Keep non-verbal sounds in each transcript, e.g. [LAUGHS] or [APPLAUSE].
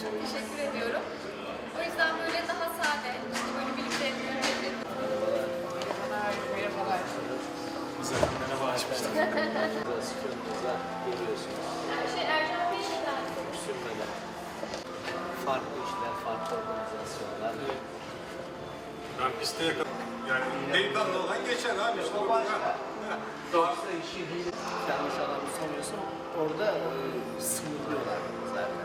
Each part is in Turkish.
Teşekkür ediyorum. O yüzden böyle daha sade, işte böyle birlikte yapıyoruz. Merhaba açmıştım. Stüdyomuza geliyorsunuz. Şey Ercan Bey'den. Sürmeden. Farklı işler, farklı organizasyonlar. Ben piste yakın. Yani delikanlı olan geçer abi. İşte [LAUGHS] bu Yoksa işi hile yanlış anımsamıyorsun. Orada e, sınırlıyorlar zaten.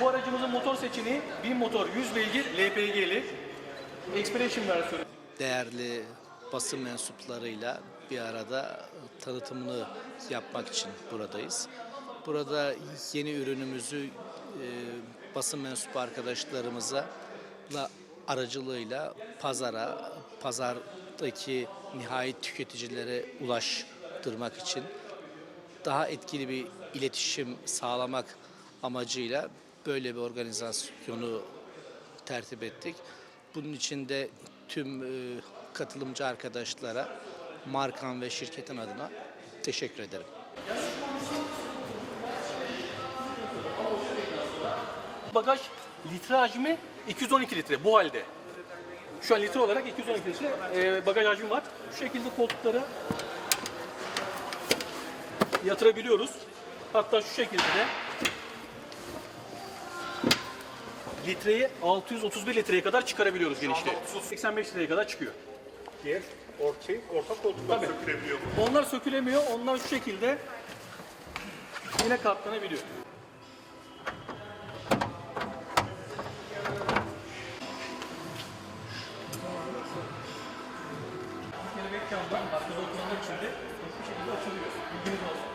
Bu aracımızın motor seçeneği 1000 motor 100 beygir LPG'li Expression versiyonu. Değerli basın mensuplarıyla bir arada tanıtımını yapmak için buradayız. Burada yeni ürünümüzü e, basın mensup arkadaşlarımıza la aracılığıyla pazara, pazardaki nihai tüketicilere ulaştırmak için daha etkili bir iletişim sağlamak amacıyla böyle bir organizasyonu tertip ettik. Bunun için de tüm e, katılımcı arkadaşlara markam ve şirketin adına teşekkür ederim. Bagaj litre hacmi 212 litre bu halde. Şu an litre olarak 212 litre e, bagaj hacmi var. Şu şekilde koltuklara yatırabiliyoruz. Hatta şu şekilde de litreyi 631 litreye kadar çıkarabiliyoruz genişliği. 85 litreye kadar çıkıyor. Diğer orta, orta koltuklar sökülebiliyor mu? Onlar sökülemiyor. Onlar şu şekilde yine katlanabiliyor. Kelebek arkada için de bu şekilde açılıyor. Bilginiz olsun.